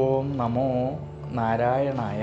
ഓം നമോ നാരായണായ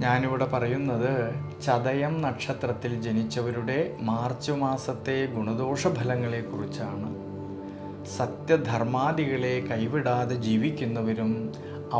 ഞാനിവിടെ പറയുന്നത് ചതയം നക്ഷത്രത്തിൽ ജനിച്ചവരുടെ മാർച്ച് മാസത്തെ ഗുണദോഷ ഫലങ്ങളെക്കുറിച്ചാണ് സത്യധർമാദികളെ കൈവിടാതെ ജീവിക്കുന്നവരും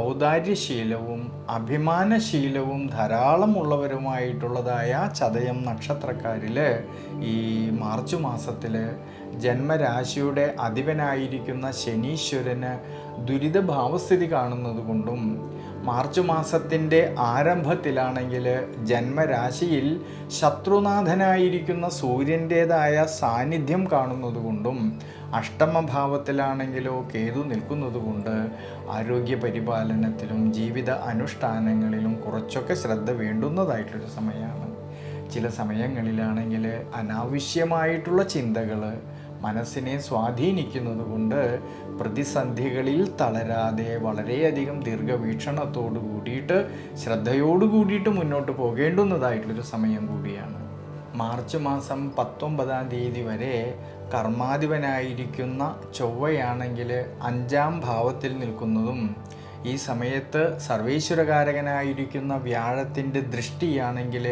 ഔദാര്യശീലവും അഭിമാനശീലവും ധാരാളമുള്ളവരുമായിട്ടുള്ളതായ ചതയം നക്ഷത്രക്കാരിൽ ഈ മാർച്ച് മാസത്തിൽ ജന്മരാശിയുടെ അധിപനായിരിക്കുന്ന ശനീശ്വരന് ദുരിതഭാവസ്ഥിതി കാണുന്നത് കൊണ്ടും മാർച്ച് മാസത്തിന്റെ ആരംഭത്തിലാണെങ്കിൽ ജന്മരാശിയിൽ ശത്രുനാഥനായിരിക്കുന്ന സൂര്യന്റേതായ സാന്നിധ്യം കാണുന്നതുകൊണ്ടും അഷ്ടമഭാവത്തിലാണെങ്കിലോ കേതു നിൽക്കുന്നതുകൊണ്ട് ആരോഗ്യ പരിപാലനത്തിലും ജീവിത അനുഷ്ഠാനങ്ങളിലും കുറച്ചൊക്കെ ശ്രദ്ധ വേണ്ടുന്നതായിട്ടൊരു സമയമാണ്. ചില സമയങ്ങളിലാണെങ്കിൽ അനാവശ്യമായിട്ടുള്ള ചിന്തകൾ മനസ്സിനെ സ്വാധീനിക്കുന്നത് കൊണ്ട് പ്രതിസന്ധികളിൽ തളരാതെ വളരെയധികം ദീർഘവീക്ഷണത്തോടു കൂടിയിട്ട് ശ്രദ്ധയോടു കൂടിയിട്ട് മുന്നോട്ട് പോകേണ്ടുന്നതായിട്ടുള്ളൊരു സമയം കൂടിയാണ്. മാർച്ച് മാസം പത്തൊമ്പതാം തീയതി വരെ കർമാധിപനായിരിക്കുന്ന ചൊവ്വയാണെങ്കിൽ അഞ്ചാം ഭാവത്തിൽ നിൽക്കുന്നതും ഈ സമയത്ത് സർവേശ്വരകാരകനായിരിക്കുന്ന വ്യാഴത്തിന്റെ ദൃഷ്ടിയാണെങ്കിൽ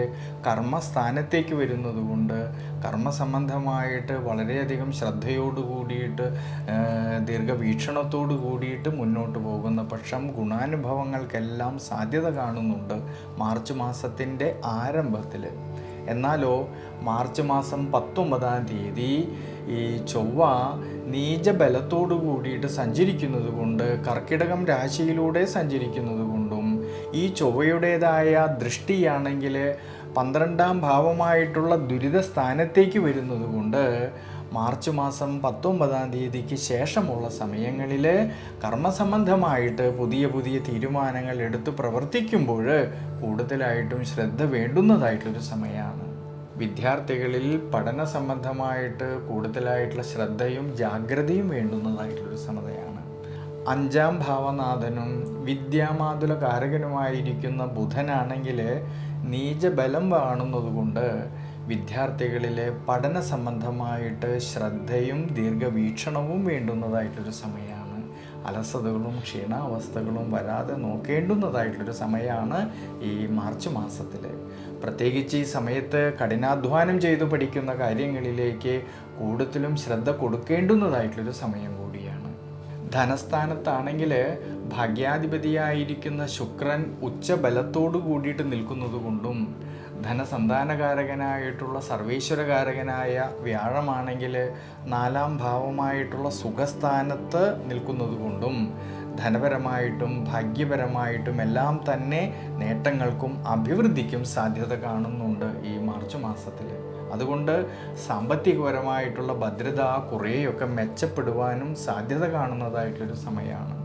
കർമ്മസ്ഥാനത്തേക്ക് വരുന്നതുകൊണ്ട് കർമ്മസംബന്ധമായിട്ട് വളരെയധികം ശ്രദ്ധയോട് കൂടിയിട്ട് ദീർഘവീക്ഷണത്തോട് കൂടിയിട്ട് മുന്നോട്ട് പോകുന്ന പക്ഷം ഗുണാനുഭവങ്ങൾക്കെല്ലാം സാധ്യത കാണുന്നുണ്ട് മാർച്ച് മാസത്തിന്റെ ആരംഭത്തിൽ. എന്നാലോ മാർച്ച് മാസം പത്തൊമ്പതാം തീയതി ഈ ചൊവ്വ നീചബലത്തോടു കൂടിയിട്ട് സഞ്ചരിക്കുന്നത് കൊണ്ട് കർക്കിടകം രാശിയിലൂടെ സഞ്ചരിക്കുന്നത് കൊണ്ടും ഈ ചൊവ്വയുടേതായ ദൃഷ്ടിയാണെങ്കിൽ പന്ത്രണ്ടാം ഭാവമായിട്ടുള്ള ദുരിത സ്ഥാനത്തേക്ക് വരുന്നത് കൊണ്ട് മാർച്ച് മാസം പത്തൊമ്പതാം തീയതിക്ക് ശേഷമുള്ള സമയങ്ങളിൽ കർമ്മസംബന്ധമായിട്ട് പുതിയ പുതിയ തീരുമാനങ്ങൾ എടുത്ത് പ്രവർത്തിക്കുമ്പോൾ കൂടുതലായിട്ടും ശ്രദ്ധ വേണ്ടുന്നതായിട്ടൊരു സമയമാണ്. വിദ്യാർത്ഥികളിൽ പഠന സംബന്ധമായിട്ട് കൂടുതലായിട്ടുള്ള ശ്രദ്ധയും ജാഗ്രതയും വേണ്ടുന്നതായിട്ടുള്ളൊരു സമയമാണ്. അഞ്ചാം ഭാവനാഥനും വിദ്യാമാതുല കാരകനുമായിരിക്കുന്ന ബുധനാണെങ്കിൽ നീചബലം കാണുന്നതുകൊണ്ട് വിദ്യാർത്ഥികളിലെ പഠന സംബന്ധമായിട്ട് ശ്രദ്ധയും ദീർഘവീക്ഷണവും വേണ്ടുന്നതായിട്ടൊരു സമയമാണ് അലസതകളും ക്ഷീണാവസ്ഥകളും വരാതെ നോക്കേണ്ടുന്നതായിട്ടൊരു സമയമാണ് ഈ മാർച്ച് മാസത്തിൽ പ്രത്യേകിച്ച് ഈ സമയത്ത് കഠിനാധ്വാനം ചെയ്തു പഠിക്കുന്ന കാര്യങ്ങളിലേക്ക് കൂടുതലും ശ്രദ്ധ കൊടുക്കേണ്ടുന്നതായിട്ടുള്ളൊരു സമയം കൂടിയാണ് ധനസ്ഥാനത്താണെങ്കിൽ ഭാഗ്യാധിപതിയായിരിക്കുന്ന ശുക്രൻ ഉച്ചബലത്തോടു കൂടിയിട്ട് നിൽക്കുന്നത് കൊണ്ടും ധനസന്താനകാരകനായിട്ടുള്ള സർവേശ്വരകാരകനായ വ്യാഴമാണെങ്കിൽ നാലാം ഭാവമായിട്ടുള്ള സുഖസ്ഥാനത്ത് നിൽക്കുന്നത് കൊണ്ടും ധനപരമായിട്ടും ഭാഗ്യപരമായിട്ടും എല്ലാം തന്നെ നേട്ടങ്ങൾക്കും അഭിവൃദ്ധിക്കും സാധ്യത കാണുന്നുണ്ട് ഈ മാർച്ച് മാസത്തിൽ അതുകൊണ്ട് സാമ്പത്തികപരമായിട്ടുള്ള ഭദ്രത കുറേയൊക്കെ മെച്ചപ്പെടുവാനും സാധ്യത കാണുന്നതായിട്ടൊരു സമയമാണ്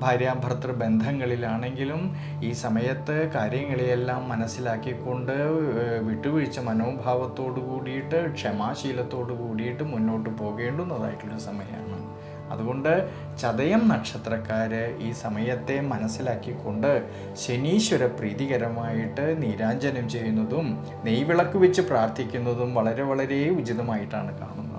ഭാര്യാഭർത്തൃ ബന്ധങ്ങളിലാണെങ്കിലും ഈ സമയത്ത് കാര്യങ്ങളെയെല്ലാം മനസ്സിലാക്കിക്കൊണ്ട് വിട്ടുവീഴ്ച മനോഭാവത്തോടു കൂടിയിട്ട് ക്ഷമാശീലത്തോടു കൂടിയിട്ട് മുന്നോട്ട് പോകേണ്ടുന്നതായിട്ടുള്ളൊരു സമയമാണ് അതുകൊണ്ട് ചതയം നക്ഷത്രക്കാർ ഈ സമയത്തെ മനസ്സിലാക്കിക്കൊണ്ട് ശനീശ്വര പ്രീതികരമായിട്ട് നീരാഞ്ജനം ചെയ്യുന്നതും നെയ്വിളക്ക് വെച്ച് പ്രാർത്ഥിക്കുന്നതും വളരെ വളരെ ഉചിതമായിട്ടാണ് കാണുന്നത്.